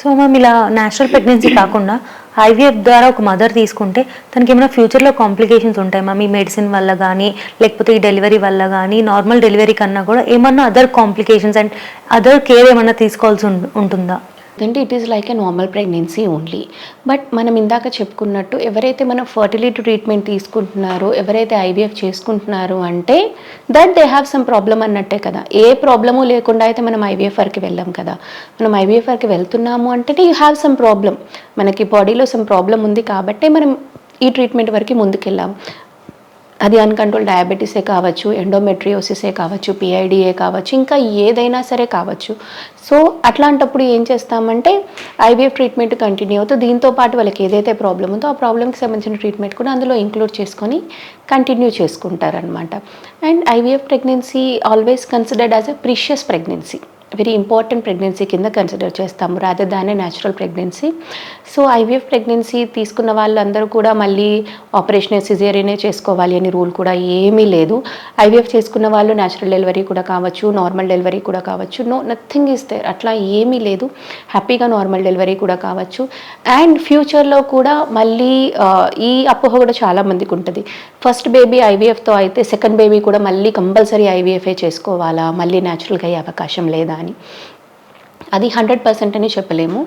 So ma'am ఇలా natural pregnancy కాకుండా IVF ద్వారా ఒక మదర్ తీసుకుంటే తనకి ఏమైనా ఫ్యూచర్లో కాంప్లికేషన్స్ ఉంటాయి మ్యామ్ ఈ మెడిసిన్ వల్ల కానీ లేకపోతే ఈ డెలివరీ వల్ల కానీ నార్మల్ డెలివరీ కన్నా కూడా ఏమన్నా other complications and other care ఏమన్నా తీసుకోవాల్సి ఉంటుందా? అంటే it is like a normal pregnancy only but మనం ఇందాక చెప్పుకున్నట్టు ఎవరైతే మనం ఫర్టిలిటీ ట్రీట్మెంట్ తీసుకుంటున్నారో ఎవరైతే ఐవీఎఫ్ చేసుకుంటున్నారో అంటే that they have some problem అన్నట్టే కదా. ఏ ప్రాబ్లము లేకుండా అయితే మనం ఐవీఎఫ్ వరకు వెళ్ళాం కదా. మనం ఐవీఎఫ్ వరకు వెళ్తున్నాము అంటే యూ హ్యావ్ సమ్ ప్రాబ్లం మనకి బాడీలో సమ్ ప్రాబ్లం ఉంది కాబట్టే మనం ఈ ట్రీట్మెంట్ వరకు ముందుకెళ్ళాం. అది అన్కంట్రోల్ డయాబెటీసే కావచ్చు ఎండోమెట్రియోసిసే కావచ్చు పిఐడిఏ కావచ్చు ఇంకా ఏదైనా సరే కావచ్చు. సో అట్లాంటప్పుడు ఏం చేస్తామంటే ఐవీఎఫ్ ట్రీట్మెంట్ కంటిన్యూ అవుతూ దీంతో పాటు వాళ్ళకి ఏదైతే ప్రాబ్లం ఉందో ఆ ప్రాబ్లమ్కి సంబంధించిన ట్రీట్మెంట్ కూడా అందులో ఇంక్లూడ్ చేసుకొని continue చేసుకుంటారనమాట and IVF pregnancy always considered as a precious pregnancy very important pregnancy కింద కన్సిడర్ చేస్తాము rather than natural pregnancy so IVF pregnancy తీసుకున్న వాళ్ళందరూ కూడా మళ్ళీ ఆపరేషన్ సిజేరియనే చేసుకోవాలి అని రూల్ కూడా ఏమీ లేదు. ఐవీఎఫ్ చేసుకున్న వాళ్ళు న్యాచురల్ డెలివరీ కూడా కావచ్చు నార్మల్ డెలివరీ కూడా కావచ్చు. నో నథింగ్ ఇస్ దేర్ అట్లా ఏమీ లేదు. హ్యాపీగా నార్మల్ డెలివరీ కూడా కావచ్చు. అండ్ ఫ్యూచర్లో కూడా మళ్ళీ ఈ అపోహ కూడా చాలా మందికి ఉంటుంది. ఫస్ట్ బేబీ ఐవీఎఫ్తో అయితే సెకండ్ బేబీ కూడా మళ్ళీ కంపల్సరీ ఐవీఎఫ్ఏ చేసుకోవాలా? మళ్ళీ న్యాచురల్గా అయ్యే అవకాశం లేదా కానీ. అది హండ్రెడ్ పర్సెంట్ అని చెప్పలేము.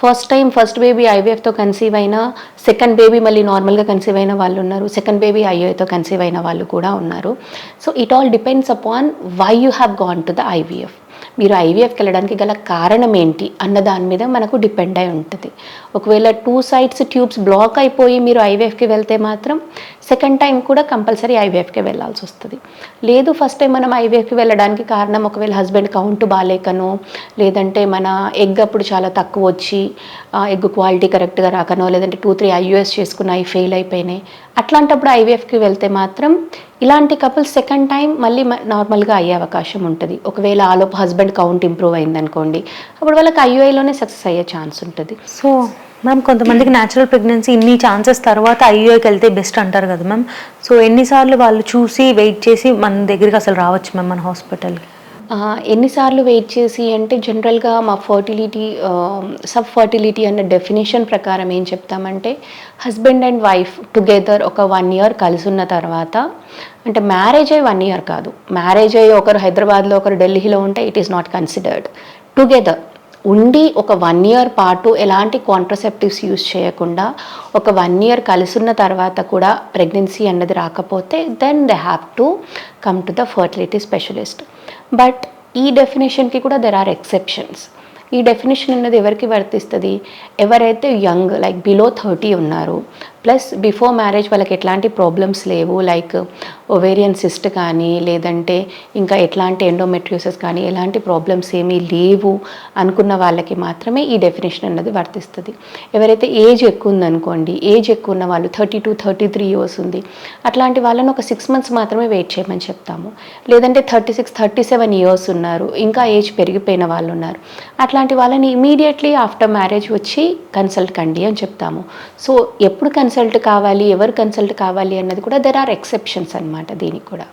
ఫస్ట్ టైం ఫస్ట్ బేబీ ఐవీఎఫ్తో కన్సీవ్ అయినా సెకండ్ బేబీ మళ్ళీ నార్మల్గా కన్సీవ్ అయిన వాళ్ళు ఉన్నారు. సెకండ్ బేబీ ఐఏతో కన్సీవ్ అయిన వాళ్ళు కూడా ఉన్నారు. So it all depends upon why you have gone to the IVF. మీరు ఐవీఎఫ్కి వెళ్ళడానికి గల కారణం ఏంటి అన్న దాని మీద మనకు డిపెండ్ అయి ఉంటుంది. ఒకవేళ టూ సైడ్స్ ట్యూబ్స్ బ్లాక్ అయిపోయి మీరు ఐవీఎఫ్కి వెళ్తే మాత్రం సెకండ్ టైం కూడా కంపల్సరీ ఐవీఎఫ్కి వెళ్ళాల్సి వస్తుంది. లేదు ఫస్ట్ టైం మనం ఐవీఎఫ్కి వెళ్ళడానికి కారణం ఒకవేళ హస్బెండ్ కౌంట్ బాగాలేకనో లేదంటే మన ఎగ్ అప్పుడు చాలా తక్కువ వచ్చి ఎగ్ క్వాలిటీ కరెక్ట్గా రాకనో లేదంటే టూ త్రీ ఐయుఎస్ చేసుకున్నాయి ఫెయిల్ అయిపోయినాయి అట్లాంటప్పుడు ఐవీఎఫ్కి వెళ్తే మాత్రం ఇలాంటి కపుల్స్ సెకండ్ టైం మళ్ళీ మ- నార్మల్గా అయ్యే అవకాశం ఉంటుంది. ఒకవేళ ఆలోపు హస్బెండ్ కౌంట్ ఇంప్రూవ్ అయిందనుకోండి అప్పుడు వాళ్ళకి ఐయుఐలోనే సక్సెస్ అయ్యే ఛాన్స్ ఉంటుంది. సో మ్యామ్ కొంతమందికి న్యాచురల్ ప్రెగ్నెన్సీ ఇన్ని ఛాన్సెస్ తర్వాత ఐయూఐకి వెళ్తే బెస్ట్ అంటారు కదా మ్యామ్ సో ఎన్నిసార్లు వాళ్ళు చూసి వెయిట్ చేసి మన దగ్గరికి అసలు రావచ్చు మ్యామ్ మన హాస్పిటల్కి ఎన్నిసార్లు వెయిట్ చేసి అంటే జనరల్గా మా ఫర్టిలిటీ సబ్ ఫర్టిలిటీ అన్న డెఫినేషన్ ప్రకారం ఏం చెప్తామంటే హస్బెండ్ అండ్ వైఫ్ టుగెదర్ ఒక వన్ ఇయర్ కలిసి ఉన్న తర్వాత అంటే మ్యారేజ్ అయ్యి వన్ ఇయర్ కాదు. మ్యారేజ్ అయ్యి ఒకరు హైదరాబాద్లో ఒకరు ఢిల్లీలో ఉంటే it is not considered together. ఉండి ఒక వన్ ఇయర్ పాటు ఎలాంటి కాంట్రసెప్టివ్స్ యూస్ చేయకుండా ఒక వన్ ఇయర్ కలిసిన తర్వాత కూడా ప్రెగ్నెన్సీ అన్నది రాకపోతే then they have to come to the fertility specialist but ఈ డెఫినేషన్కి కూడా దెర్ ఆర్ ఎక్సెప్షన్స్ ఈ డెఫినేషన్ అన్నది ఎవరికి వర్తిస్తుంది? ఎవరైతే యంగ్ లైక్ బిలో థర్టీ ఉన్నారు ప్లస్ బిఫోర్ మ్యారేజ్ వాళ్ళకి ఎట్లాంటి ప్రాబ్లమ్స్ లేవు లైక్ ఒవేరియన్ సిస్ట్ కానీ లేదంటే ఇంకా ఎట్లాంటి ఎండోమెట్రియోసెస్ కానీ ఎలాంటి ప్రాబ్లమ్స్ ఏమీ లేవు అనుకున్న వాళ్ళకి మాత్రమే ఈ డెఫినేషన్ అన్నది వర్తిస్తుంది. ఎవరైతే ఏజ్ ఎక్కువ ఉందనుకోండి ఏజ్ ఎక్కువ ఉన్న వాళ్ళు thirty two thirty three years ఉంది అట్లాంటి వాళ్ళని ఒక సిక్స్ మంత్స్ మాత్రమే వెయిట్ చేయమని చెప్తాము. లేదంటే thirty six thirty seven years ఉన్నారు ఇంకా ఏజ్ పెరిగిపోయిన వాళ్ళు ఉన్నారు అట్లాంటి వాళ్ళని ఇమీడియట్లీ ఆఫ్టర్ మ్యారేజ్ వచ్చి కన్సల్ట్ కండి అని చెప్తాము. సో ఎప్పుడు కన్సల్ట్ కన్సల్ట్ కావాలి ఎవరు కన్సల్ట్ కావాలి అన్నది కూడా దెర్ ఆర్ ఎక్సెప్షన్స్ అన్నమాట దీనికి కూడా.